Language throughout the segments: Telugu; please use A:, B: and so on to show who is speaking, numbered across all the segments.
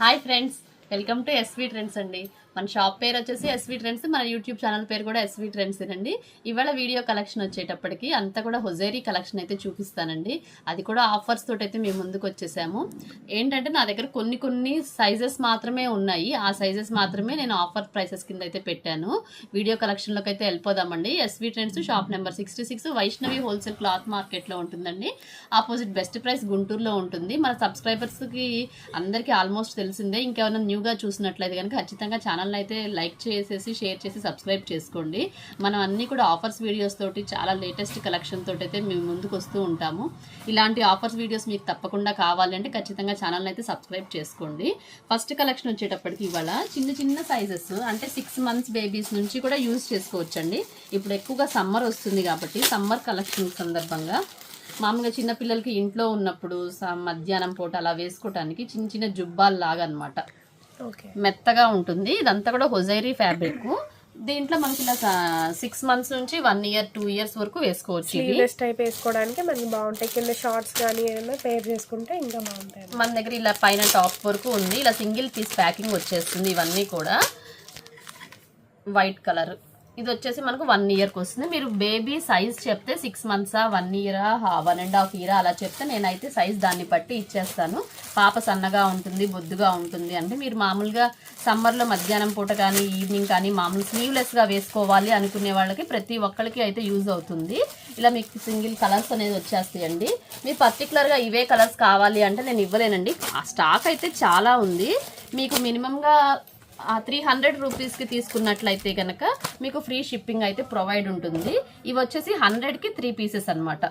A: Hi friends welcome to SV Trends అండి. మన షాప్ పేరు వచ్చేసి ఎస్వి ట్రెండ్స్ మన యూట్యూబ్ ఛానల్ పేరు కూడా ఎస్వి ట్రెండ్స్ అండి ఇవాళ వీడియో కలెక్షన్ వచ్చేటప్పటికి అంతా కూడా హొజేరీ కలెక్షన్ అయితే చూపిస్తానండి. అది కూడా ఆఫర్స్ తోటి అయితే మేము ముందుకు వచ్చేసాము. ఏంటంటే నా దగ్గర కొన్ని కొన్ని సైజెస్ మాత్రమే ఉన్నాయి. ఆ సైజెస్ మాత్రమే నేను ఆఫర్ ప్రైసెస్ కింద అయితే పెట్టాను. వీడియో కలెక్షన్లోకి అయితే వెళ్ళిపోదామండి. SV Trends shop number sixty six Vaishnavi wholesale cloth మార్కెట్లో ఉంటుందండి. ఆపోజిట్ బెస్ట్ ప్రైస్ గుంటూరులో ఉంటుంది. మన సబ్స్క్రైబర్స్కి అందరికీ ఆల్మోస్ట్ తెలిసిందే. ఇంకేమైనా న్యూగా చూసినట్లయితే కనుక ఖచ్చితంగా ఛానల్ అయితే లైక్ చేసేసి షేర్ చేసి సబ్స్క్రైబ్ చేసుకోండి. మనం అన్నీ కూడా ఆఫర్స్ వీడియోస్ తోటి చాలా లేటెస్ట్ కలెక్షన్ తోటి అయితే మేము ముందుకు వస్తూ ఉంటాము. ఇలాంటి ఆఫర్స్ వీడియోస్ మీకు తప్పకుండా కావాలంటే ఖచ్చితంగా ఛానల్ అయితే సబ్స్క్రైబ్ చేసుకోండి. ఫస్ట్ కలెక్షన్ వచ్చేటప్పటికి ఇవాళ చిన్న చిన్న సైజెస్ అంటే సిక్స్ మంత్స్ బేబీస్ నుంచి కూడా యూజ్ చేసుకోవచ్చండి. ఇప్పుడు ఎక్కువగా సమ్మర్ వస్తుంది కాబట్టి సమ్మర్ కలెక్షన్ సందర్భంగా మామూలుగా చిన్నపిల్లలకి ఇంట్లో ఉన్నప్పుడు స- మధ్యాహ్నం పూట అలా వేసుకోవటానికి చిన్న చిన్న జుబ్బాలు లాగా అనమాట మెత్తగా ఉంటుంది. ఇదంతా కూడా హొజైరీ ఫ్యాబ్రిక్. దీంట్లో మనకి ఇలా సిక్స్ మంత్స్ నుంచి వన్ ఇయర్ టూ ఇయర్స్ వరకు వేసుకోవచ్చు
B: స్లీవ్లెస్ టైప్ వేసుకోవడానికి మనకి బాగుంటాయి. కింద షార్ట్స్ కానీ ఏదైనా పేర్ చేసుకుంటే ఇంకా బాగుంటాయి.
A: మన దగ్గర ఇలా పైన టాప్ వరకు ఉంది. ఇలా సింగిల్ పీస్ ప్యాకింగ్ వచ్చేస్తుంది ఇవన్నీ కూడా. వైట్ కలర్ ఇది వచ్చేసి మనకు వన్ ఇయర్కి వస్తుంది. మీరు బేబీ సైజ్ చెప్తే సిక్స్ మంత్సా వన్ ఇయరా వన్ అండ్ హాఫ్ ఇయరా అలా చెప్తే నేనైతే సైజ్ దాన్ని బట్టి ఇచ్చేస్తాను. పాప సన్నగా ఉంటుంది బొద్దుగా ఉంటుంది అంటే మీరు మామూలుగా సమ్మర్లో మధ్యాహ్నం పూట కానీ ఈవినింగ్ కానీ మామూలు స్లీవ్లెస్గా వేసుకోవాలి అనుకునే వాళ్ళకి ప్రతి ఒక్కరికి అయితే యూజ్ అవుతుంది. ఇలా మీకు సింగిల్ కలర్స్ అనేది వచ్చేస్తాయండి. మీరు పర్టికులర్గా ఇవే కలర్స్ కావాలి అంటే నేను ఇవ్వలేనండి. ఆ స్టాక్ అయితే చాలా ఉంది. మీకు మినిమంగా త్రీ హండ్రెడ్ రూపీస్కి తీసుకున్నట్లయితే కనుక మీకు ఫ్రీ షిప్పింగ్ అయితే ప్రొవైడ్ ఉంటుంది. ఇవి వచ్చేసి హండ్రెడ్కి త్రీ పీసెస్ అనమాట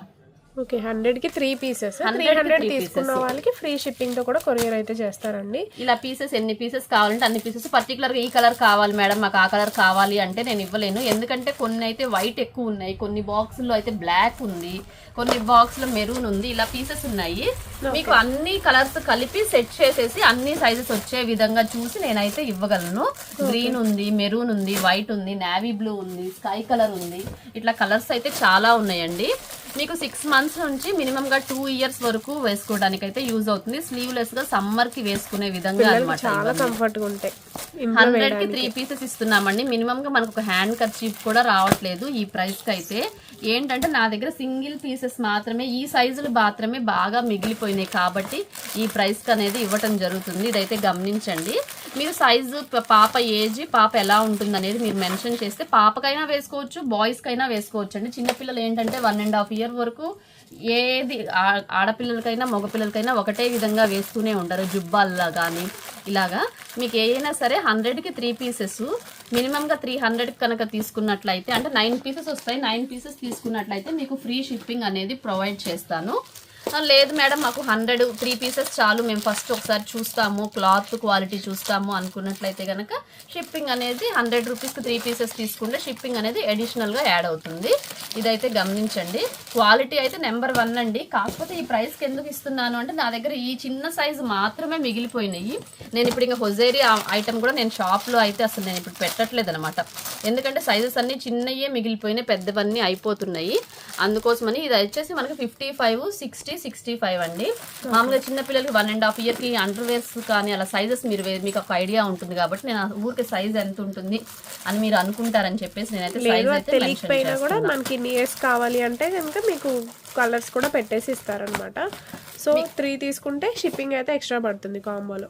B: ఓకే హండ్రెడ్కి త్రీ పీసెస్
A: 100
B: త్రీ
A: కి
B: హండ్రెడ్ తీసుకున్న. వాళ్ళకి ఫ్రీ షిప్పింగ్తో కూడా కొరియర్ అయితే చేస్తారండి.
A: ఇలా పీసెస్ ఎన్ని పీసెస్ కావాలంటే అన్ని పీసెస్ పర్టికులర్గా ఈ కలర్ కావాలి మేడం మాకు ఆ కలర్ కావాలి అంటే నేను ఇవ్వలేను. ఎందుకంటే కొన్ని అయితే వైట్ ఎక్కువ ఉన్నాయి కొన్ని బాక్సుల్లో అయితే బ్లాక్ ఉంది కొన్ని బాక్స్లో మెరూన్ ఉంది ఇలా పీసెస్ ఉన్నాయి. మీకు అన్ని కలర్స్ కలిపి సెట్ చేసేసి అన్ని సైజెస్ వచ్చే విధంగా చూసి నేనైతే ఇవ్వగలను. గ్రీన్ ఉంది మెరూన్ ఉంది వైట్ ఉంది నావీ బ్లూ ఉంది స్కై కలర్ ఉంది. ఇట్లా కలర్స్ అయితే చాలా ఉన్నాయండి. మీకు సిక్స్ మంత్స్ నుంచి మినిమం గా టూ ఇయర్స్ వరకు వేసుకోవడానికి అయితే యూజ్ అవుతుంది. స్లీవ్లెస్గా సమ్మర్కి వేసుకునే విధంగా అనమాట
B: చాలా కంఫర్ట్గా ఉంటాయి.
A: హండ్రెడ్కి త్రీ పీసెస్ ఇస్తున్నామండి. మినిమం గా మనకు ఒక హ్యాండ్ కర్చీఫ్ కూడా రావట్లేదు ఈ ప్రైస్కి అయితే. ఏంటంటే నా దగ్గర సింగిల్ పీసెస్ మాత్రమే ఈ సైజులు మాత్రమే బాగా మిగిలిపోయినాయి కాబట్టి ఈ ప్రైస్కి అనేది ఇవ్వటం జరుగుతుంది. ఇదైతే గమనించండి. మీరు సైజు పాప ఏజ్ పాప ఎలా ఉంటుంది అనేది మీరు మెన్షన్ చేస్తే పాపకైనా వేసుకోవచ్చు బాయ్స్ కైనా వేసుకోవచ్చు అండి చిన్నపిల్లలు ఏంటంటే వన్ అండ్ హాఫ్ ఇయర్ వరకు ఏది ఆ- ఆడపిల్లలకైనా మగపిల్లలకైనా ఒకటే విధంగా వేస్తూనే ఉంటారు జుబ్బాల్లా కానీ ఇలాగా మీకు ఏదైనా సరే హండ్రెడ్కి త్రీ పీసెస్ మినిమంగా త్రీ హండ్రెడ్కి కనుక తీసుకున్నట్లయితే అంటే నైన్ పీసెస్ వస్తాయి నైన్ పీసెస్ తీసుకున్నట్లయితే మీకు ఫ్రీ షిప్పింగ్ అనేది ప్రొవైడ్ చేస్తాను. లేదు మేడం మాకు హండ్రెడ్ త్రీ పీసెస్ చాలు. మేము ఫస్ట్ ఒకసారి చూస్తాము క్లాత్ క్వాలిటీ చూస్తాము అనుకున్నట్లయితే కనుక షిప్పింగ్ అనేది హండ్రెడ్ రూపీస్కి త్రీ పీసెస్ తీసుకుంటే షిప్పింగ్ అనేది అడిషనల్గా యాడ్ అవుతుంది. ఇదైతే గమనించండి. క్వాలిటీ అయితే నెంబర్ వన్ అండి. కాకపోతే ఈ ప్రైస్కి ఎందుకు ఇస్తున్నాను అంటే నా దగ్గర ఈ చిన్న సైజు మాత్రమే మిగిలిపోయినాయి. నేను ఇప్పుడు ఇంకా హొజేరి ఐటమ్ కూడా నేను షాప్లో అయితే అసలు నేను ఇప్పుడు పెట్టట్లేదు అనమాట ఎందుకంటే సైజెస్ అన్నీ చిన్నయే మిగిలిపోయినాయి పెద్దవన్నీ అయిపోతున్నాయి. అందుకోసమని ఇది వచ్చేసి మనకి fifty five sixty sixty five అండి. మామూలుగా చిన్న పిల్లలకి వన్ అండ్ హాఫ్ ఇయర్కి అండర్ వేర్స్ కానీ అలా సైజెస్ మీరు మీకు ఒక ఐడియా ఉంటుంది కాబట్టి నేను ఊరికి సైజ్ ఎంత ఉంటుంది అని మీరు అనుకుంటారని చెప్పేసి నేనైతే సైజ్ అయితే
B: తెలియకపోయినా కూడా మనకి ఇయర్స్ కావాలి అంటే కనుక మీకు కలర్స్ కూడా పెట్టేసి ఇస్తారనమాట సో త్రీ తీసుకుంటే షిప్పింగ్ అయితే ఎక్స్ట్రా పడుతుంది కాంబోలో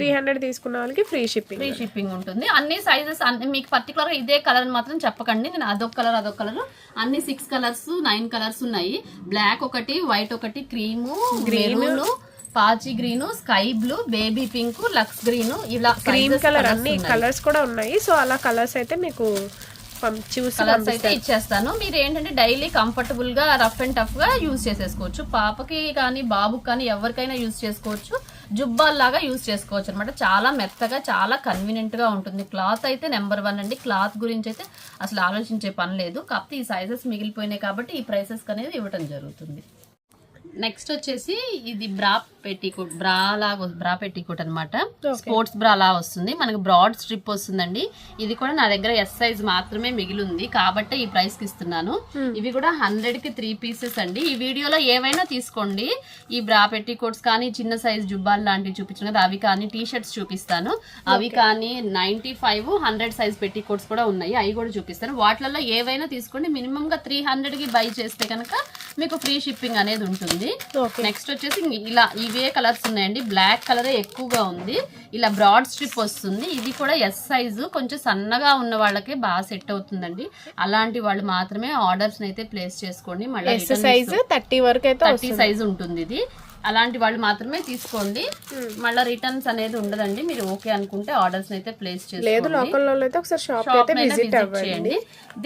B: త్రీ హండ్రెడ్ తీసుకున్న వాళ్ళకి ఫ్రీ షిప్పింగ్
A: ఫ్రీ షిప్పింగ్ ఉంటుంది. అన్ని సైజెస్ అన్ని మీకు పర్టికులర్ ఇదే కలర్ మాత్రం చెప్పకండి. నేను అదొక కలర్ అదొక కలర్ అన్ని సిక్స్ కలర్స్ నైన్ కలర్స్ ఉన్నాయి. బ్లాక్ ఒకటి వైట్ ఒకటి క్రీము మెరూన్ పాచి green sky blue baby pink Lux green ఇలా
B: గ్రీన్
A: sizes
B: కలర్ అన్ని. కలర్స్ కూడా ఉన్నాయి. సో అలా కలర్స్ అయితే మీకు చూసి
A: కలర్స్ అయితే ఇచ్చేస్తాను. మీరు ఏంటంటే డైలీ కంఫర్టబుల్గా రఫ్ అండ్ టఫ్గా యూజ్ చేసేసుకోవచ్చు. పాపకి కానీ బాబుకి కానీ ఎవరికైనా యూజ్ చేసుకోవచ్చు. జుబ్బాల్లాగా యూజ్ చేసుకోవచ్చు అనమాట చాలా మెత్తగా చాలా కన్వీనియంట్గా ఉంటుంది. క్లాత్ అయితే నెంబర్ వన్ అండి. క్లాత్ గురించి అయితే అసలు ఆలోచించే పని లేదు. కాకపోతే ఈ సైజెస్ మిగిలిపోయినాయి కాబట్టి ఈ ప్రైసెస్ అనేది ఇవ్వటం జరుగుతుంది. నెక్స్ట్ వచ్చేసి ఇది బ్రా పెట్టికోట్ బ్రా లాగా బ్రా పెట్టికోట్ అనమాట. స్పోర్ట్స్ బ్రా లా వస్తుంది. మనకు బ్రాడ్ స్ట్రిప్ వస్తుందండి. ఇది కూడా నా దగ్గర ఎస్ సైజ్ మాత్రమే మిగిలి ఉంది కాబట్టి ఈ ప్రైస్కి ఇస్తున్నాను. ఇవి కూడా హండ్రెడ్కి త్రీ పీసెస్ అండి. ఈ వీడియోలో ఏవైనా తీసుకోండి. ఈ బ్రా పెట్టికోట్స్ కానీ చిన్న సైజ్ జుబ్బాలు లాంటివి చూపించిన కదా అవి కానీ టీ షర్ట్స్ చూపిస్తాను. అవి కానీ ninety five hundred size petticoats కూడా ఉన్నాయి. అవి కూడా చూపిస్తాను. వాటిలలో ఏవైనా తీసుకోండి. మినిమం గా త్రీ హండ్రెడ్కి బై చేస్తే కనుక మీకు ఫ్రీ షిప్పింగ్ అనేది ఉంటుంది.
B: ఓకే
A: నెక్స్ట్ వచ్చేసి ఇలా ఇవే కలర్స్ ఉన్నాయండి. బ్లాక్ కలరే ఎక్కువగా ఉంది. ఇలా బ్రాడ్ స్ట్రిప్ వస్తుంది. ఇది కూడా ఎస్ సైజు కొంచెం సన్నగా ఉన్న వాళ్ళకే బాగా సెట్ అవుతుందండి. అలాంటి వాళ్ళు మాత్రమే ఆర్డర్స్ అయితే ప్లేస్ చేసుకోండి. మళ్ళీ
B: సైజ్ థర్టీ వరకు అయితే
A: థర్టీ సైజ్ ఉంటుంది ఇది. అలాంటి వాళ్ళు మాత్రమే తీసుకోండి. మళ్ళీ రిటర్న్స్ అనేది ఉండదండి. మీరు ఓకే అనుకుంటే ఆర్డర్స్ అయితే ప్లేస్ చేయండి.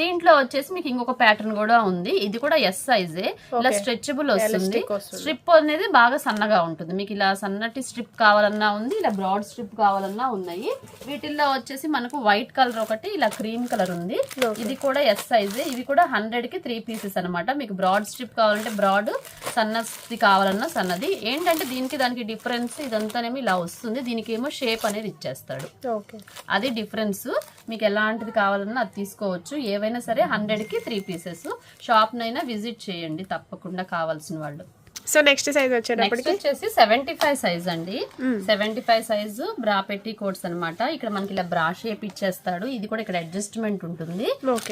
A: దీంట్లో వచ్చేసి మీకు ఇంకొక ప్యాటర్న్ కూడా ఉంది. ఇది కూడా ఎస్ సైజే ఇలా స్ట్రెచబుల్ వస్తుంది. స్ట్రిప్ అనేది బాగా సన్నగా ఉంటుంది. మీకు ఇలా సన్నటి స్ట్రిప్ కావాలన్నా ఉంది ఇలా బ్రాడ్ స్ట్రిప్ కావాలన్నా ఉన్నాయి. వీటిల్లో వచ్చేసి మనకు వైట్ కలర్ ఒకటి ఇలా క్రీమ్ కలర్ ఉంది. ఇది కూడా ఎస్ సైజే ఇవి కూడా హండ్రెడ్కి త్రీ పీసెస్ అన్నమాట. మీకు బ్రాడ్ స్ట్రిప్ కావాలంటే బ్రాడ్ సన్నది కావాలన్నా సన్నది. ఏంటంటే దీనికి దానికి డిఫరెన్స్ ఇదంతానేమో ఇలా వస్తుంది. దీనికి ఏమో షేప్ అనేది ఇచ్చేస్తాడు.
B: ఓకే.
A: అది డిఫరెన్స్. మీకు ఎలాంటిది కావాలన్నా అది తీసుకోవచ్చు. ఏవైనా సరే హండ్రెడ్కి త్రీ పీసెస్. షాప్నైనా విజిట్ చేయండి తప్పకుండా కావాల్సిన వాళ్ళు.
B: సో నెక్స్ట్ సైజ్ వచ్చేటప్పటికి?
A: నెక్స్ట్ వచ్చేసి సెవెంటీ ఫైవ్ సైజ్ అండి. Seventy five size bra petticoats అనమాట ఇక్కడ మనకి ఇలా బ్రా షేప్ ఇచ్చేస్తాడు. ఇది కూడా ఇక్కడ అడ్జస్ట్మెంట్ ఉంటుంది.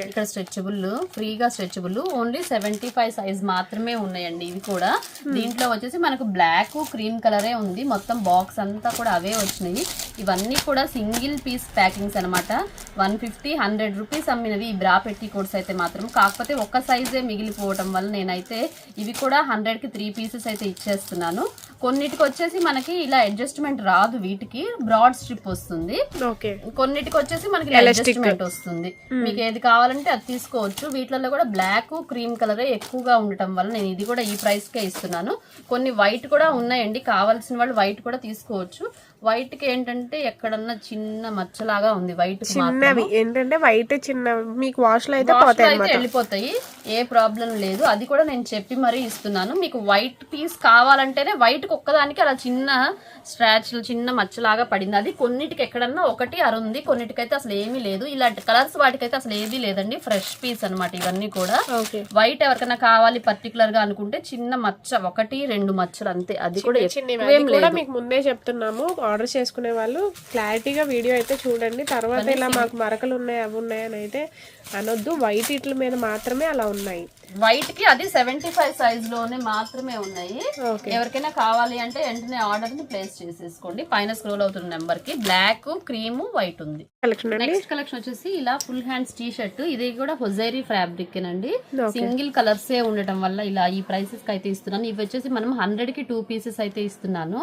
A: ఇక్కడ స్ట్రెచబుల్ ఫ్రీగా stretchable only seventy five size మాత్రమే ఉన్నాయండి ఇవి కూడా. దీంట్లో వచ్చేసి మనకు బ్లాక్ క్రీమ్ కలరే ఉంది. మొత్తం బాక్స్ అంతా కూడా అవే వచ్చినాయి. ఇవన్నీ కూడా సింగిల్ పీస్ ప్యాకింగ్స్ అనమాట వన్ ఫిఫ్టీ హండ్రెడ్ రూపీస్ అమ్మినవి ఈ బ్రా పెట్టి కోట్స్ అయితే మాత్రం. కాకపోతే ఒక్క సైజే మిగిలిపోవటం వల్ల నేనైతే ఇవి కూడా హండ్రెడ్కి త్రీ పీసెస్ అయితే ఇచ్చేస్తున్నాను. కొన్నిటికి వచ్చేసి మనకి ఇలా అడ్జస్ట్మెంట్ రాదు వీటికి. బ్రాడ్ స్ట్రిప్ వస్తుంది.
B: ఓకే.
A: కొన్నిటికి వచ్చేసి మనకి అడ్జస్ట్మెంట్ వస్తుంది. మీకు ఏది కావాలంటే అది తీసుకోవచ్చు. వీటిలలో కూడా బ్లాక్ క్రీమ్ కలరే ఎక్కువగా ఉండటం వల్ల నేను ఇది కూడా ఈ ప్రైస్ కే ఇస్తున్నాను. కొన్ని వైట్ కూడా ఉన్నాయండి. కావాల్సిన వాళ్ళు వైట్ కూడా తీసుకోవచ్చు. వైట్కి ఏంటంటే ఎక్కడన్నా చిన్న మచ్చలాగా ఉంది వైట్
B: చిన్నవి. ఏంటంటే వైట్ చిన్న మీకు
A: వాష్లో అయితే వెళ్ళిపోతాయి. ఏ ప్రాబ్లం లేదు. అది కూడా నేను చెప్పి మరీ ఇస్తున్నాను. మీకు వైట్ పీస్ కావాలంటేనే వైట్ ఒక్కదానికి అలా చిన్న స్క్రాచ్ చిన్న మచ్చలాగా పడింది. అది కొన్నిటికి ఎక్కడన్నా ఒకటి అరుంది కొన్నిటికైతే అసలు ఏమీ లేదు. ఇలాంటి కలర్స్ వాటికైతే అసలు ఏది లేదండి. ఫ్రెష్ పీస్ అన్నమాట ఇవన్నీ కూడా.
B: ఓకే.
A: వైట్ ఎవరికైనా కావాలి పర్టికులర్గా అనుకుంటే చిన్న మచ్చ ఒకటి రెండు మచ్చలు అంతే. అది కూడా
B: కూడా మీకు ముందే చెప్తున్నాము. ఆర్డర్ చేసుకునే వాళ్ళు క్లారిటీగా వీడియో అయితే చూడండి. తర్వాత ఇలా మాకు మరకలు ఉన్నాయి అవి ఉన్నాయి అని అయితే అనొద్దు. వైట్ ఇట్ల మీద మాత్రమే అలా ఉన్నాయి.
A: వైట్కి అది సెవెంటీ ఫైవ్ సైజ్లోనే మాత్రమే ఉన్నాయి. ఎవరికైనా కావాలి అంటే వెంటనే ఆర్డర్ని ప్లేస్ చేసేసుకోండి. పైన స్క్రోల్ అవుతున్న నెంబర్కి బ్లాక్ క్రీమ్ వైట్ ఉంది. నెక్స్ట్ కలెక్షన్ వచ్చేసి ఇలా ఫుల్ హ్యాండ్స్ టీ షర్ట్ ఇది కూడా హొజైరీ ఫ్యాబ్రిక్ అండి. సింగిల్ కలర్స్ ఏ ఉండటం వల్ల ఇలా ఈ ప్రైసెస్కి అయితే ఇస్తున్నాను. ఇవి వచ్చేసి మనం హండ్రెడ్కి టూ పీసెస్ అయితే ఇస్తున్నాను.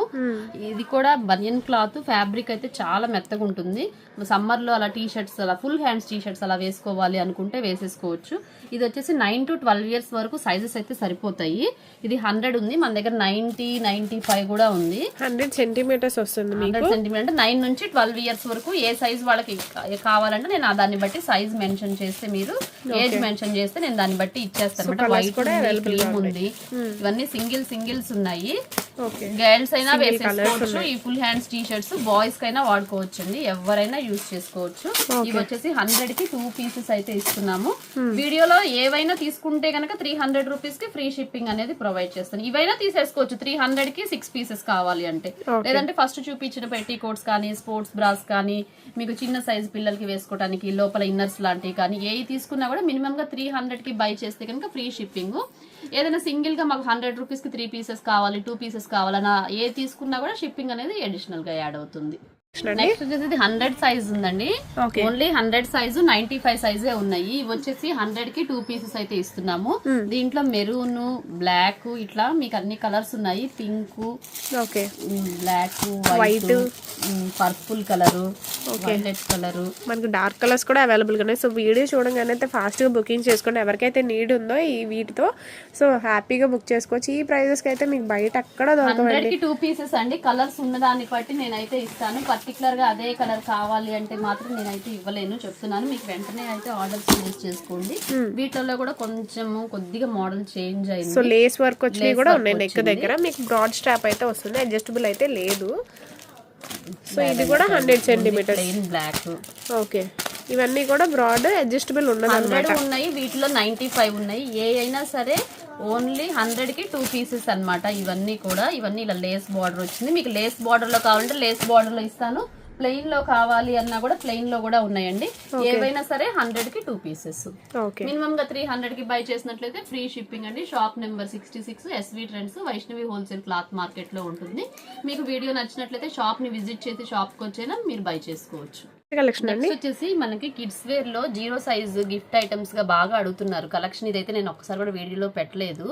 A: ఇది కూడా బనియన్ క్లాత్ ఫ్యాబ్రిక్ అయితే చాలా మెత్తగా ఉంటుంది. సమ్మర్లో అలా టీ షర్ట్స్ అలా ఫుల్ హ్యాండ్స్ టీ షర్ట్స్ అలా వేసుకోవాలి అనుకుంటే వేసేసుకోవచ్చు. ఇది వచ్చేసి నైన్ టు ట్వెల్వ్ ఇయర్స్ వరకు సైజెస్ అయితే సరిపోతాయి. ఇది హండ్రెడ్ ఉంది. మన దగ్గర నైన్టీ నైన్టీ ఫైవ్ కూడా ఉంది.
B: హండ్రెడ్ సెంటీమీటర్స్ వస్తుంది
A: హండ్రెడ్ సెంటీమీటర్ అంటే నైన్ నుంచి ట్వెల్వ్ ఇయర్స్ వరకు ఏ సైజ్ వాళ్ళకి కావాలంటే నేను దాన్ని బట్టి సైజ్ మెన్షన్ చేస్తే మీరు ఏజ్ మెన్షన్ చేస్తే నేను దాన్ని బట్టి ఇచ్చేస్తాను. వైట్ ఉంది ఉంది. ఇవన్నీ సింగిల్ సింగిల్స్ ఉన్నాయి. గర్ల్స్ అయినా వేసేసుకోవచ్చు ఈ full hands T shirts boys కైనా వాడుకోవచ్చు అండి ఎవరైనా యూజ్ చేసుకోవచ్చు. ఇవి వచ్చేసి హండ్రెడ్కి టూ పీసెస్ అయితే ఇస్తున్నాము. వీడియోలో ఏవైనా తీసుకుంటే కనుక త్రీ హండ్రెడ్ రూపీస్కి ఫ్రీ షిప్పింగ్ అనేది ప్రొవైడ్ చేస్తాను. ఇవైనా తీసేసుకోవచ్చు. త్రీ హండ్రెడ్కి సిక్స్ పీసెస్ కావాలి అంటే. లేదంటే ఫస్ట్ చూపించిన పెట్టి కోట్స్ కానీ స్పోర్ట్స్ బ్రాస్ కానీ మీకు చిన్న సైజ్ పిల్లలకి వేసుకోవడానికి లోపల ఇన్నర్స్ లాంటివి కానీ ఏవి తీసుకున్నా కూడా మినిమం గా త్రీ హండ్రెడ్కి బై చేస్తే కనుక ఫ్రీ షిప్పింగ్ ఏదైనా సింగిల్గా మాకు హండ్రెడ్ రూపీస్కి త్రీ పీసెస్ కావాలి టూ పీసెస్ కావాలన్నా ఏ తీసుకున్నా కూడా షిప్పింగ్ అనేది అడిషనల్గా యాడ్ అవుతుంది. నెక్స్ట్ వచ్చేసి హండ్రెడ్ సైజ్ ఉందండి. Only hundred size ninety five సైజే ఉన్నాయి. ఇవి వచ్చేసి హండ్రెడ్కి టూ పీసెస్ అయితే ఇస్తున్నాము. దీంట్లో మెరూన్ బ్లాక్ ఇట్లా మీకు అన్ని కలర్స్ ఉన్నాయి. Pink
B: okay
A: black white purple colour violet colour
B: మనకు డార్క్ కలర్స్ కూడా అవైలబుల్గా ఉన్నాయి. సో వీడియో చూడగానే అయితే ఫాస్ట్గా బుకింగ్ చేసుకోండి. ఎవరికైతే నీడ్ ఉందో ఈ వీటితో. సో హ్యాపీగా బుక్ చేసుకోవచ్చు. ఈ ప్రైజెస్కి అయితే మీకు బయట అక్కడ దొరకవండి.
A: హండ్రెడ్కి టూ పీసెస్ అండి. కలర్స్ ఉన్నదాన్ని బట్టి నేనైతే ఇస్తాను. పర్టికులర్గా అదే కలర్ కావాలి అంటే మాత్రం నేనైతే ఇవ్వలేను. చెప్తున్నాను. మీకు వెంటనే అయితే ఆర్డర్స్ ప్లేస్ చేసుకోండి. వీటిల్లో కూడా కొంచెం కొద్దిగా మోడల్ చేంజ్
B: సో
A: అయింది
B: లేస్ వర్క్ వచ్చినవి కూడా ఉన్నాయి నెక్ దగ్గర. మీకు బ్రాడ్ స్ట్రాప్ అయితే వస్తుంది. అడ్జస్టబుల్ అయితే లేదు. సో ఇది కూడా hundred centimetres
A: plain black
B: okay ఇవన్నీ కూడా బ్రాడ్ అడ్జస్టబుల్ ఉన్నది
A: ఉన్నాయి. వీటిలో నైన్టీ ఫైవ్ ఉన్నాయి. ఏ అయినా సరే ఓన్లీ హండ్రెడ్కి టూ పీసెస్ అన్నమాట. ఇవన్నీ కూడా ఇవన్నీ ఇలా లేస్ బార్డర్ వచ్చింది. మీకు లేస్ బార్డర్లో కావాలంటే లేస్ బార్డర్లో ఇస్తాను. ప్లెయిన్లో కావాలి అన్నా కూడా ప్లెయిన్లో కూడా ఉన్నాయండి. ఏవైనా సరే హండ్రెడ్కి టూ పీసెస్. మినిమం గా త్రీ హండ్రెడ్కి బై చేసినట్లయితే ఫ్రీ షిప్పింగ్ అండి. Shop number sixty six SV Trends Vaishnavi wholesale cloth మార్కెట్లో ఉంటుంది. మీకు వీడియో నచ్చినట్లయితే షాప్ని విజిట్ చేసి షాప్కి వచ్చైనా మీరు బై చేసుకోవచ్చు.
B: కలెక్షన్ అండి.
A: వచ్చేసి మనకి కిడ్స్ వేర్లో జీరో సైజ్ గిఫ్ట్ ఐటమ్స్గా బాగా అడుగుతున్నారు. కలెక్షన్ ఇదైతే నేను ఒక్కసారి కూడా వీడియోలో పెట్టలేదు.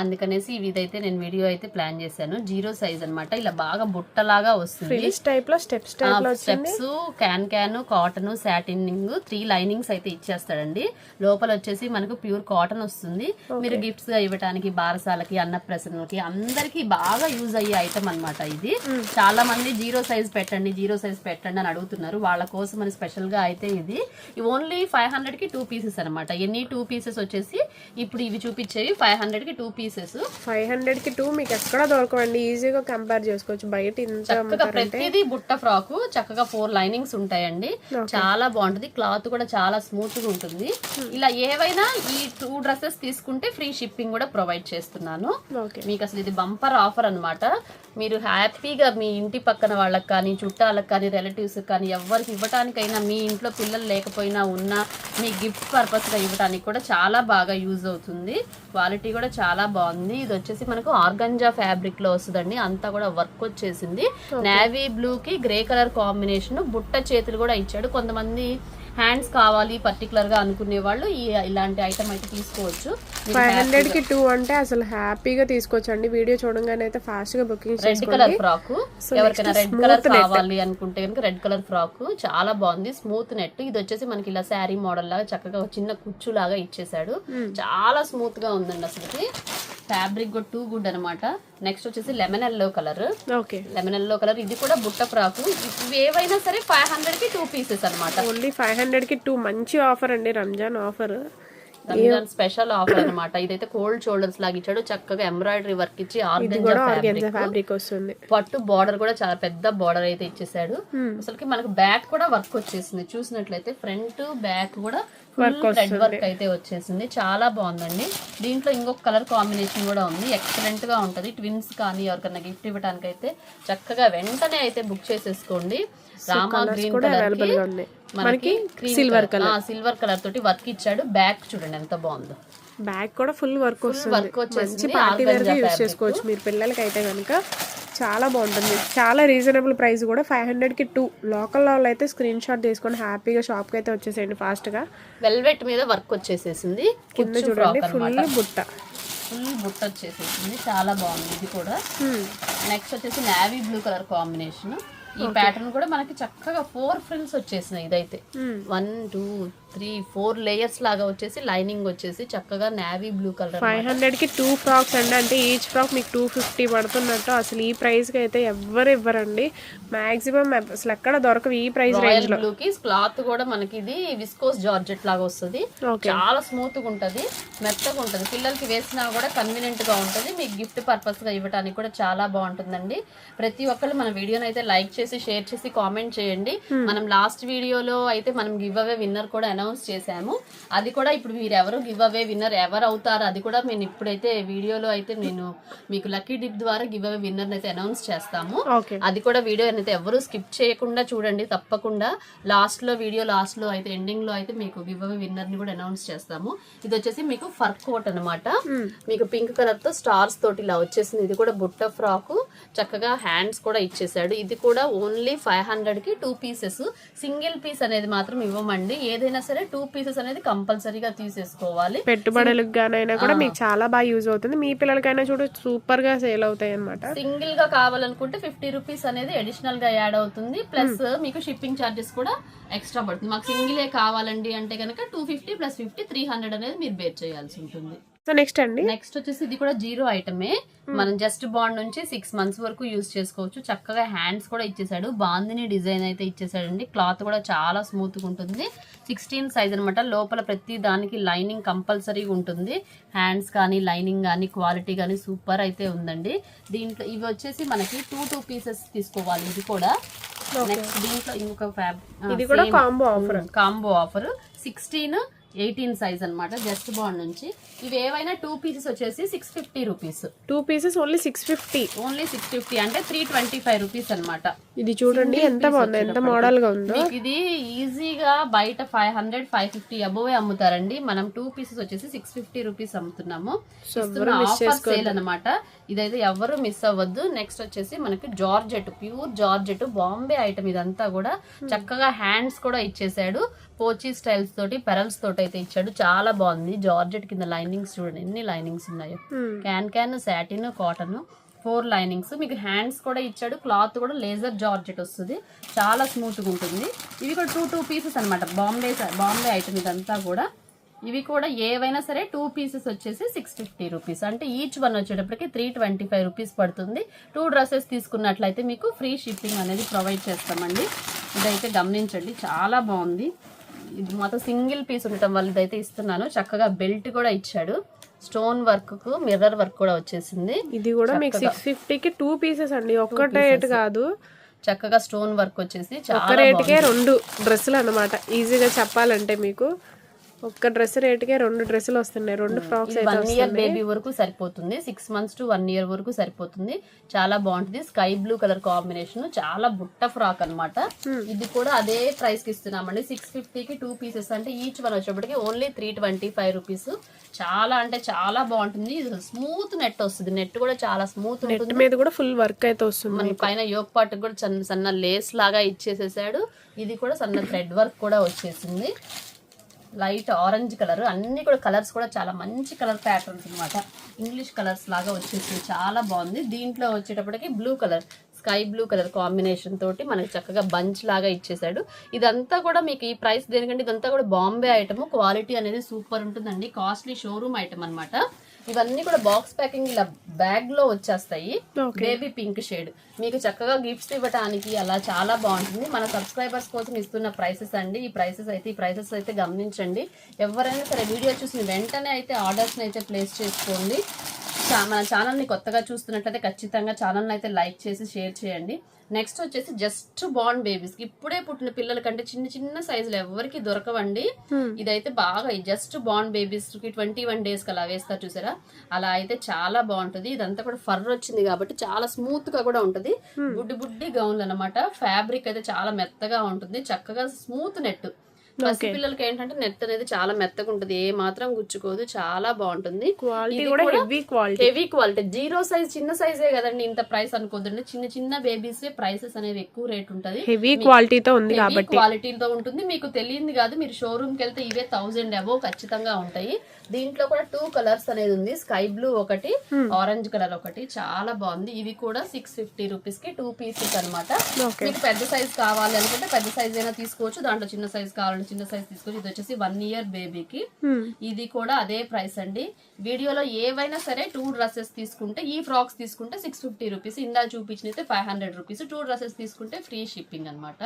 A: అందుకనేసి ఇవి ఇదైతే నేను వీడియో అయితే ప్లాన్ చేశాను. జీరో సైజ్ అన్నమాట. ఇలా బాగా బుట్టలాగా వస్తుంది.
B: టైప్లో steps
A: steps can can cotton సాటినింగ్ three linings అయితే ఇచ్చేస్తాడండి. లోపల వచ్చేసి మనకు ప్యూర్ కాటన్ వస్తుంది. మీరు గిఫ్ట్స్గా ఇవ్వడానికి బారసాలకి అన్నప్రసన్నలకి అందరికి బాగా యూజ్ అయ్యే ఐటమ్ అన్నమాట ఇది. చాలా మంది జీరో సైజ్ పెట్టండి జీరో సైజ్ పెట్టండి అని అడుగుతున్నారు. వాళ్ళ కోసం అని స్పెషల్గా అయితే ఇది. ఓన్లీ ఫైవ్ హండ్రెడ్కి టూ పీసెస్ అనమాట ఎన్ని టూ పీసెస్ వచ్చేసి ఇప్పుడు ఇవి చూపించేవి ఫైవ్ హండ్రెడ్కి టూ పీసెస్
B: ఫైవ్ హండ్రెడ్కి టూ మీకు ఎక్కడ దొరకవండి. ఈజీగా కంపేర్ చేసుకోవచ్చు. బయట
A: చక్కగా ప్రతిదీ బుట్ట ఫ్రాక్ చక్కగా ఫోర్ లైనింగ్స్ ఉంటాయండి. చాలా బాగుంటుంది. క్లాత్ కూడా చాలా స్మూత్గా ఉంటుంది. ఇలా ఏవైనా ఈ టూ డ్రెస్సెస్ తీసుకుంటే ఫ్రీ షిప్పింగ్ కూడా ప్రొవైడ్ చేస్తున్నాను.
B: ఓకే.
A: మీకు అసలు ఇది బంపర్ ఆఫర్ అన్నమాట. మీరు హ్యాపీగా మీ ఇంటి పక్కన వాళ్ళకి కానీ చుట్టాలకు కానీ రిలేటివ్స్ కానీ ఎవరికి ఇవ్వటానికైనా మీ ఇంట్లో పిల్లలు లేకపోయినా ఉన్నా మీ గిఫ్ట్ పర్పస్గా ఇవ్వడానికి కూడా చాలా బాగా యూజ్ అవుతుంది. క్వాలిటీ కూడా చాలా బాగుంది. ఇది వచ్చేసి మనకు ఆర్గంజా ఫ్యాబ్రిక్లో వస్తుందండి. అంతా కూడా వర్క్ వచ్చేసింది. నేవీ బ్లూ కి గ్రే కలర్ కాంబినేషన్ బుట్ట చేతులు కూడా ఇచ్చాడు. కొంతమంది హ్యాండ్స్ కావాలి పర్టికులర్గా అనుకునే వాళ్ళు ఈ ఇలాంటి ఐటమ్ అయితే తీసుకోవచ్చు.
B: ఫైవ్ హండ్రెడ్కి టూ అంటే అసలు హ్యాపీగా తీసుకోవచ్చు అండి వీడియో చూడగానే అయితే ఫాస్ట్గా బుకింగ్
A: రెడ్ కలర్ ఫ్రాక్ ఎవరికైనా రెడ్ కలర్ కావాలి అనుకుంటే కనుక రెడ్ కలర్ ఫ్రాక్ చాలా బాగుంది. స్మూత్ నెట్ ఇది వచ్చేసి మనకి ఇలా శారీ మోడల్ లాగా చక్కగా చిన్న కుచ్చు లాగా ఇచ్చేసాడు చాలా స్మూత్గా ఉందండి అసలుకి. ఫ్యాబ్రిక్ కూడా టూ గుడ్ అనమాట నెక్స్ట్ వచ్చేసి lemon yellow colour
B: okay
A: lemon yellow colour ఇది కూడా బుట్ట ఫ్రాక్. ఏవైనా సరే ఫైవ్ హండ్రెడ్కి టూ పీసెస్ అనమాట
B: ఓన్లీ ఫైవ్ హండ్రెడ్కి టూ మంచి ఆఫర్ అండి Ramzan offer
A: Ramzan special offer అన్నమాట. ఇదైతే కోల్డ్ షోల్డర్స్ లాగా ఇచ్చాడు. చక్కగా ఎంబ్రాయిడరీ వర్క్ ఇచ్చి ఆర్గంజా ఫ్యాబ్రిక్
B: ఫ్యాబ్రిక్ వస్తుంది.
A: పట్టు బార్డర్ కూడా చాలా పెద్ద బార్డర్ అయితే ఇచ్చేసాడు అసలుకి మనకు బ్యాక్ కూడా వర్క్ వచ్చేసింది. చూసినట్లయితే ఫ్రంట్ బ్యాక్ కూడా ఫుల్ థ్రెడ్ వర్క్ అయితే వచ్చేసింది. చాలా బాగుందండి. దీంట్లో ఇంకొక కలర్ కాంబినేషన్ కూడా ఉంది. ఎక్సలెంట్గా ఉంటది. ట్విన్స్ కానీ ఎవరికైనా గిఫ్ట్ ఇవ్వడానికి అయితే చక్కగా వెంటనే అయితే బుక్ చేసేసుకోండి. రామా గ్రీన్ కలర్ మనకి సిల్వర్ కలర్ సిల్వర్ కలర్ తోటి వర్క్ ఇచ్చాడు. బ్యాక్ చూడండి ఎంత బాగుందో.
B: బ్యాక్ కూడా ఫుల్ వర్క్ వస్తుంది.
A: వర్క్
B: మంచి
A: వచ్చేసింది
B: పార్టీ వేర్ యూస్ చేసుకోవచ్చు. మీరు పిల్లలకి అయితే కనుక చాలా బాగుంటుంది. చాలా రీజనబుల్ ప్రైస్ కూడా. ఫైవ్ హండ్రెడ్కి టూ లోకల్ వాళ్ళు అయితే స్క్రీన్ షాట్ తీసుకొని హ్యాపీగా షాప్కి అయితే వచ్చేసేయండి ఫాస్ట్గా.
A: వెల్వెట్ మీద వర్క్ వచ్చేసేసింది.
B: కింద చూడండి ఫుల్ బుట్ట.
A: ఫుల్ బుట్ట వచ్చేసేసింది. చాలా బాగుంది ఇది కూడా. నెక్స్ట్ వచ్చేసి నావీ బ్లూ కలర్ కాంబినేషన్ ఈ ప్యాటర్న్ కూడా మనకి చక్కగా ఫోర్ ఫ్రిల్స్ వచ్చేసినాయి ఇదైతే. One two three four layers లాగా వచ్చేసి లైనింగ్ వచ్చేసి చక్కగా నావీ బ్లూ కలర్
B: ఫైవ్ హండ్రెడ్కి టూ ఫ్రాక్స్ అండి. అంటే ఈచ్ ఫ్రాక్ మీకు టూ ఫిఫ్టీ పడుతున్నట్టు. అసలు ఈ ప్రైస్కి అయితే ఎవ్వరు ఇవ్వరండి. మాక్సిమం అసలు ఎక్కడ దొరకవు ఈ ప్రైస్ రేంజ్
A: బ్లూ కి క్లాత్ కూడా మనకి ఇది విస్కోస్ జార్జెట్ లాగా వస్తుంది. చాలా స్మూత్గా ఉంటది. మెత్తగా ఉంటది. పిల్లలకి వేసినా కూడా కన్వీనియంట్గా ఉంటది. మీకు గిఫ్ట్ పర్పస్గా ఇవ్వడానికి కూడా చాలా బాగుంటుందండి. ప్రతి ఒక్కళ్ళు మన వీడియోని అయితే లైక్ చేసి షేర్ చేసి కామెంట్ చేయండి. మనం లాస్ట్ వీడియోలో అయితే మనం గివ్ అవే విన్నర్ కూడా అనౌన్స్ చేశాము. అది కూడా ఇప్పుడు మీరు ఎవరు గివ్ అవే విన్నర్ ఎవరు అవుతారు అది కూడా నేను ఇప్పుడైతే వీడియోలో అయితే నేను మీకు లక్కీ డిప్ ద్వారా గివ్ అవే విన్నర్ అయితే అనౌన్స్ చేస్తాము. అది కూడా వీడియో అయితే ఎవరు స్కిప్ చేయకుండా చూడండి తప్పకుండా లాస్ట్లో వీడియో లాస్ట్లో అయితే ఎండింగ్లో అయితే మీకు గివ్ అవే విన్నర్ని కూడా అనౌన్స్ చేస్తాము. ఇది వచ్చేసి మీకు ఫర్ కోట్ అనమాట మీకు పింక్ కలర్తో స్టార్స్ తోటి ఇలా వచ్చేసింది. ఇది కూడా బుట్ట ఫ్రాక్ చక్కగా హ్యాండ్స్ కూడా ఇచ్చేసాడు ఇది కూడా ఓన్లీ ఫైవ్ హండ్రెడ్కి టూ పీసెస్. సింగిల్ పీస్ అనేది మాత్రం ఇవ్వమండి. ఏదైనా సరే టూ పీసెస్ అనేది కంపల్సరీగా తీసేసుకోవాలి.
B: పెట్టుబడులకు గానైనా కూడా మీకు చాలా బాగా యూజ్ అవుతుంది. మీ పిల్లలకైనా చూడు సూపర్గా సేల్ అవుతాయి అనమాట
A: సింగిల్గా కావాలనుకుంటే ఫిఫ్టీ రూపీస్ అనేది అడిషనల్గా యాడ్ అవుతుంది. ప్లస్ మీకు షిప్పింగ్ ఛార్జెస్ కూడా ఎక్స్ట్రా పడుతుంది. మాకు సింగిలే కావాలండి అంటే కనుక two fifty plus fifty three hundred అనేది మీరు బేర్ చేయాల్సి ఉంటుంది.
B: సో నెక్స్ట్ అండి.
A: నెక్స్ట్ వచ్చేసి ఇది కూడా జీరో ఐటమే మనం జస్ట్ బాండ్ నుంచి సిక్స్ మంత్స్ వరకు యూజ్ చేసుకోవచ్చు. చక్కగా హ్యాండ్స్ కూడా ఇచ్చేసాడు. బాందిని డిజైన్ అయితే ఇచ్చేసాడండి. క్లాత్ కూడా చాలా స్మూత్గా ఉంటుంది. సిక్స్టీన్ సైజ్ అనమాట లోపల ప్రతి దానికి లైనింగ్ కంపల్సరీగా ఉంటుంది. హ్యాండ్స్ కానీ లైనింగ్ కానీ క్వాలిటీ కానీ సూపర్ అయితే ఉందండి. దీంట్లో ఇవి వచ్చేసి మనకి టూ టూ పీసెస్ తీసుకోవాలి ఇది కూడా. నెక్స్ట్ దీంట్లో ఇంకొక ఫ్యాబ్
B: ఇది కూడా combo offer
A: combo offer sixteen eighteen size అన్నమాట జస్ట్ బాండ్ నుంచి. ఇవి ఏవైనా టూ పీసెస్ వచ్చేసి six fifty rupees.
B: Two pieces only six fifty
A: only six fifty అంటే త్రీ ట్వంటీ ఫైవ్ రూపీస్ అనమాట
B: ఇది చూడండి ఎంత బాగుంది ఎంత మోడల్గా ఉందో.
A: ఇది ఈజీగా బయట five hundred five fifty above అమ్ముతారండి. మనం టూ పీసెస్ వచ్చేసి సిక్స్ ఫిఫ్టీ రూపీస్ అమ్ముతున్నాము. ఆఫర్ సేల్ అనమాట ఇదైతే ఎవరు మిస్ అవ్వద్దు. నెక్స్ట్ వచ్చేసి మనకి georgette pure georgette Bombay item ఇదంతా కూడా చక్కగా హ్యాండ్స్ కూడా ఇచ్చేసాడు. పోచీ స్టైల్స్ తోటి పెరల్స్ తోటి అయితే ఇచ్చాడు. చాలా బాగుంది. జార్జెట్ కింద లైనింగ్స్ చూడండి ఎన్ని లైనింగ్స్ ఉన్నాయో. Can can satin cotton four linings. మీకు హ్యాండ్స్ కూడా ఇచ్చాడు. క్లాత్ కూడా లేజర్ జార్జెట్ వస్తుంది. చాలా స్మూత్గా ఉంటుంది. ఇవి కూడా టూ టూ పీసెస్ అనమాట బాంబే బాంబే ఐటమ్ ఇదంతా కూడా. ఇవి కూడా ఏవైనా సరే టూ పీసెస్ వచ్చేసి సిక్స్ ఫిఫ్టీ రూపీస్. అంటే ఈచ్ వన్ వచ్చేటప్పటికి త్రీ ట్వంటీ ఫైవ్ రూపీస్ పడుతుంది. టూ డ్రెస్సెస్ తీసుకున్నట్లయితే మీకు ఫ్రీ షిప్పింగ్ అనేది ప్రొవైడ్ చేస్తామండి. ఇదైతే గమనించండి. చాలా బాగుంది. ఇది మొత్తం సింగిల్ పీస్ ఉండటం వల్ల ఇదైతే ఇస్తున్నాను. చక్కగా బెల్ట్ కూడా ఇచ్చాడు. స్టోన్ వర్క్కు మిర్రర్ వర్క్ కూడా వచ్చేసింది.
B: ఇది కూడా మీకు సిక్స్ ఫిఫ్టీకి టూ పీసెస్ అండి. ఒక్కటే రేట్ కాదు.
A: చక్కగా స్టోన్ వర్క్ వచ్చేసి చాలా
B: రేటుకే రెండు డ్రెస్సులు అన్నమాట. ఈజీగా చెప్పాలంటే మీకు ఒక్క డ్రెస్ రేటుకే రెండు డ్రెస్సులు వస్తున్నాయి. రెండు ఫ్రాక్స్
A: వన్ ఇయర్ బేబీ వరకు సరిపోతుంది. Six months to one year వరకు సరిపోతుంది. చాలా బాగుంటుంది. స్కై బ్లూ కలర్ కాంబినేషన్ చాలా బుట్ట ఫ్రాక్ అన్నమాట. ఇది కూడా అదే ప్రైస్కి ఇస్తున్నామండి. సిక్స్ ఫిఫ్టీకి టూ పీసెస్ అంటే ఈచ్ వన్ వచ్చేప్పటికి only three twenty five rupees చాలా అంటే చాలా బాగుంటుంది. స్మూత్ నెట్ వస్తుంది. నెట్ కూడా చాలా స్మూత్
B: నెట్ మీద కూడా ఫుల్ వర్క్ అయితే వస్తుంది
A: మన పైన యోగ్ పార్ట్ కూడా సన్న సన్న లేస్ లాగా ఇచ్చేసేసాడు. ఇది కూడా సన్న థ్రెడ్ వర్క్ కూడా వచ్చేసింది. Light orange colour. అన్ని కూడా కలర్స్ కూడా చాలా మంచి కలర్ ప్యాటర్న్స్ అనమాట ఇంగ్లీష్ కలర్స్ లాగా వచ్చేసింది చాలా బాగుంది. దీంట్లో వచ్చేటప్పటికి blue colour sky blue colour combination తోటి మనకి చక్కగా బంచ్ లాగా ఇచ్చేసాడు ఇదంతా కూడా మీకు ఈ ప్రైస్ దేనికంటే ఇదంతా కూడా బాంబే ఐటమ్. క్వాలిటీ అనేది సూపర్ ఉంటుందండి. కాస్ట్లీ షోరూమ్ ఐటమ్ అనమాట ఇవన్నీ కూడా బాక్స్ ప్యాకింగ్ ఇలా బ్యాగ్లో వచ్చేస్తాయి. బేబీ పింక్ షేడ్ మీకు చక్కగా గిఫ్ట్స్ ఇవ్వడానికి అలా చాలా బాగుంటుంది. మన సబ్స్క్రైబర్స్ కోసం ఇస్తున్న ప్రైసెస్ అండి. ఈ ప్రైసెస్ అయితే ఈ ప్రైసెస్ అయితే గమనించండి. ఎవరైనా సరే వీడియో చూసిన వెంటనే అయితే ఆర్డర్స్ అయితే ప్లేస్ చేసుకోండి. మన ఛానల్ని కొత్తగా చూస్తున్నట్లయితే ఖచ్చితంగా ఛానల్ని అయితే లైక్ చేసి షేర్ చేయండి. నెక్స్ట్ వచ్చేసి జస్ట్ బాండ్ బేబీస్. ఇప్పుడే పుట్టిన పిల్లల కంటే చిన్న చిన్న సైజులు ఎవరికి దొరకవండి. ఇదైతే బాగా జస్ట్ బాండ్ బేబీస్కి ట్వంటీ వన్ డేస్కి అలా వేస్తారు చూసారా? అలా అయితే చాలా బాగుంటుంది. ఇదంతా కూడా ఫర్ వచ్చింది కాబట్టి చాలా స్మూత్గా కూడా ఉంటుంది. బుడ్డి బుడ్డి గౌన్లు అనమాట ఫ్యాబ్రిక్ అయితే చాలా మెత్తగా ఉంటుంది. చక్కగా స్మూత్ నెట్ పసి పిల్లలకి ఏంటంటే నెట్ అనేది చాలా మెత్తగా ఉంటుంది. ఏ మాత్రం గుచ్చుకోదు. చాలా బాగుంటుంది.
B: క్వాలిటీ కూడా heavy quality
A: heavy quality zero size చిన్న సైజే కదండి ఇంత ప్రైస్ అనుకోదండి చిన్న చిన్న బేబీస్ ప్రైసెస్ అనేవి ఎక్కువ రేట్ ఉంటది.
B: హెవీ క్వాలిటీతో ఉంది కాబట్టి.
A: క్వాలిటీతో ఉంటుంది. మీకు తెలియంది కాదు మీరు షోరూమ్కి వెళ్తే ఇవే థౌసండ్ అబోవ్ ఖచ్చితంగా ఉంటాయి. దీంట్లో కూడా టూ కలర్స్ అనేది ఉంది. స్కై బ్లూ ఒకటి ఆరెంజ్ కలర్ ఒకటి. చాలా బాగుంది. ఇవి కూడా సిక్స్ ఫిఫ్టీ రూపీస్కి టూ పీసెస్ అనమాట మీకు పెద్ద సైజ్ కావాలి అనుకుంటే పెద్ద సైజ్ అయినా తీసుకోవచ్చు. దాంట్లో చిన్న సైజ్ కావాలంటే చిన్న సైజ్ తీసుకోవచ్చు ఇది వచ్చేసి వన్ ఇయర్ బేబీకి ఇది కూడా అదే ప్రైస్ అండి. వీడియోలో ఏవైనా సరే టూ డ్రెస్సెస్ తీసుకుంటే ఈ ఫ్రాక్స్ తీసుకుంటే సిక్స్ ఫిఫ్టీ రూపీస్ ఇందా చూపించినైతే five hundred rupees two dresses తీసుకుంటే ఫ్రీ షిప్పింగ్ అనమాట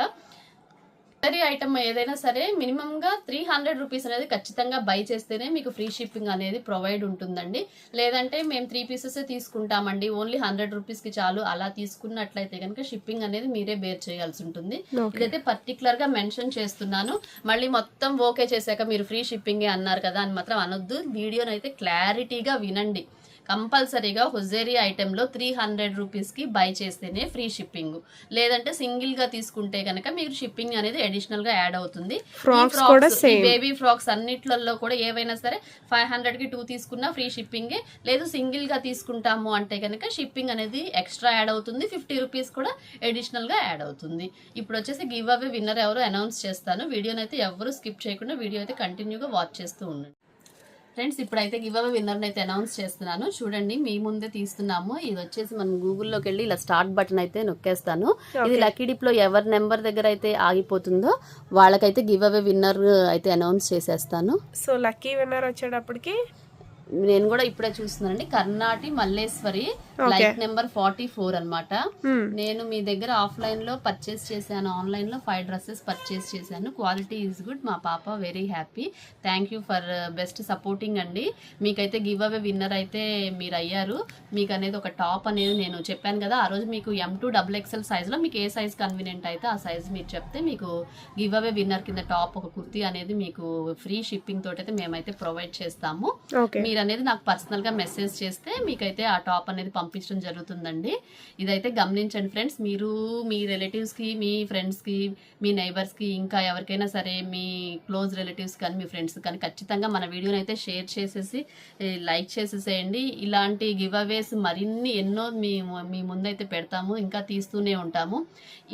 A: సరే ఐటమ్ ఏదైనా సరే మినిమం గా త్రీ హండ్రెడ్ రూపీస్ అనేది ఖచ్చితంగా బై చేస్తేనే మీకు ఫ్రీ షిప్పింగ్ అనేది ప్రొవైడ్ ఉంటుందండి. లేదంటే మేము త్రీ పీసెస్ తీసుకుంటామండి. ఓన్లీ హండ్రెడ్ రూపీస్కి చాలు. అలా తీసుకున్నట్లయితే కనుక షిప్పింగ్ అనేది మీరే బేర్ చేయాల్సి ఉంటుంది. ఇదైతే పర్టికులర్గా మెన్షన్ చేస్తున్నాను. మళ్ళీ మొత్తం ఓకే చేశాక మీరు ఫ్రీ షిప్పింగే అన్నారు కదా అని మాత్రం అనొద్దు. వీడియోని అయితే క్లారిటీగా వినండి. కంపల్సరీగా హుజేరీ ఐటెంలో త్రీ హండ్రెడ్ రూపీస్కి బై చేస్తేనే ఫ్రీ షిప్పింగ్. లేదంటే సింగిల్గా తీసుకుంటే కనుక మీకు షిప్పింగ్ అనేది అడిషనల్గా యాడ్ అవుతుంది. బేబీ ఫ్రాక్స్ అన్నిట్లలో కూడా ఏవైనా సరే ఫైవ్ హండ్రెడ్కి టూ తీసుకున్నా ఫ్రీ షిప్పింగే. లేదు సింగిల్గా తీసుకుంటాము అంటే కనుక షిప్పింగ్ అనేది ఎక్స్ట్రా యాడ్ అవుతుంది. ఫిఫ్టీ రూపీస్ కూడా అడిషనల్గా యాడ్ అవుతుంది. ఇప్పుడు వచ్చేసి గివ్ అవే విన్నర్ ఎవరు అనౌన్స్ చేస్తాను. వీడియోని అయితే ఎవరు స్కిప్ చేయకుండా వీడియో అయితే కంటిన్యూగా వాచ్ చేస్తూ ఉండండి. ఫ్రెండ్స్ ఇప్పుడైతే గివ్ అవే విన్నర్ని అయితే అనౌన్స్ చేస్తున్నాను. చూడండి మీ ముందే తీస్తున్నాము. ఇది వచ్చేసి మనం గూగుల్లోకి వెళ్ళి ఇలా స్టార్ట్ బటన్ అయితే నొక్కేస్తాను. ఇది లక్కీ డిప్లో ఎవరి నెంబర్ దగ్గర అయితే ఆగిపోతుందో వాళ్ళకైతే గివ్ అవే విన్నర్ అయితే అనౌన్స్ చేసేస్తాను.
B: సో లక్కీ విన్నర్ వచ్చేటప్పటికి
A: నేను కూడా ఇప్పుడే చూస్తున్నానండి. Karnati Malleswari like number forty four అనమాట. నేను మీ దగ్గర ఆఫ్లైన్లో పర్చేస్ చేశాను. ఆన్లైన్లో ఫైవ్ డ్రెస్సెస్ పర్చేస్ చేశాను. క్వాలిటీ ఈజ్ గుడ్ మా పాప very happy thank you for best supporting అండి. మీకైతే గివ్ అవే విన్నర్ అయితే మీరు అయ్యారు మీకు అనేది ఒక టాప్ అనేది నేను చెప్పాను కదా ఆ రోజు మీకు ఎం టూ డబుల్ ఎక్స్ఎల్ సైజ్లో మీకు ఏ సైజ్ కన్వీనియంట్ అయితే ఆ సైజ్ మీరు చెప్తే మీకు గివ్ అవే విన్నర్ కింద టాప్ ఒక కుర్తీ అనేది మీకు ఫ్రీ షిప్పింగ్ తోటి అయితే మేమైతే ప్రొవైడ్ చేస్తాము.
B: ఓకే.
A: మీరు అనేది నాకు పర్సనల్గా మెసేజ్ చేస్తే మీకైతే ఆ టాప్ అనేది పంపించడం జరుగుతుందండి. ఇదైతే గమనించండి ఫ్రెండ్స్ మీరు మీ రిలేటివ్స్కి మీ ఫ్రెండ్స్కి మీ నైబర్స్కి ఇంకా ఎవరికైనా సరే మీ క్లోజ్ రిలేటివ్స్ కానీ మీ ఫ్రెండ్స్ కానీ ఖచ్చితంగా మన వీడియోని అయితే షేర్ చేసేసి లైక్ చేసేసేయండి. ఇలాంటి గివ్ అవేస్ మరిన్ని ఎన్నో మీ మీ ముందైతే పెడతాము ఇంకా తీస్తూనే ఉంటాము.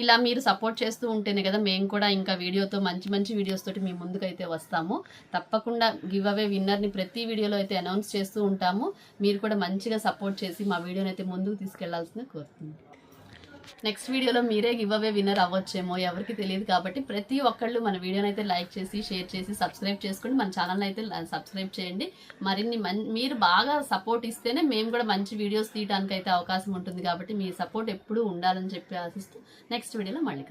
A: ఇలా మీరు సపోర్ట్ చేస్తూ ఉంటేనే కదా మేము కూడా ఇంకా వీడియోతో మంచి మంచి వీడియోస్ తోటి మీ ముందుకైతే వస్తాము. తప్పకుండా గివ్ అవే విన్నర్ని ప్రతి వీడియోలో అయితే అనౌన్స్ చేస్తూ ఉంటాము. మీరు కూడా మంచిగా సపోర్ట్ చేసి మా వీడియోని అయితే ముందుకు తీసుకెళ్ళాల్సింది కోరుతుంది నెక్స్ట్ వీడియోలో మీరే గివ్ అవే విన్నర్ అవ్వచ్చేమో ఎవరికి తెలియదు కాబట్టి ప్రతి ఒక్కళ్ళు మన వీడియోని అయితే లైక్ చేసి షేర్ చేసి సబ్స్క్రైబ్ చేసుకోండి మన ఛానల్ అయితే సబ్స్క్రైబ్ చేయండి. మరిన్ని మన్ మీరు బాగా సపోర్ట్ ఇస్తేనే మేము కూడా మంచి వీడియోస్ తీయడానికి అయితే అవకాశం ఉంటుంది కాబట్టి మీ సపోర్ట్ ఎప్పుడూ ఉండాలని చెప్పి ఆశిస్తూ నెక్స్ట్ వీడియోలో మళ్ళీ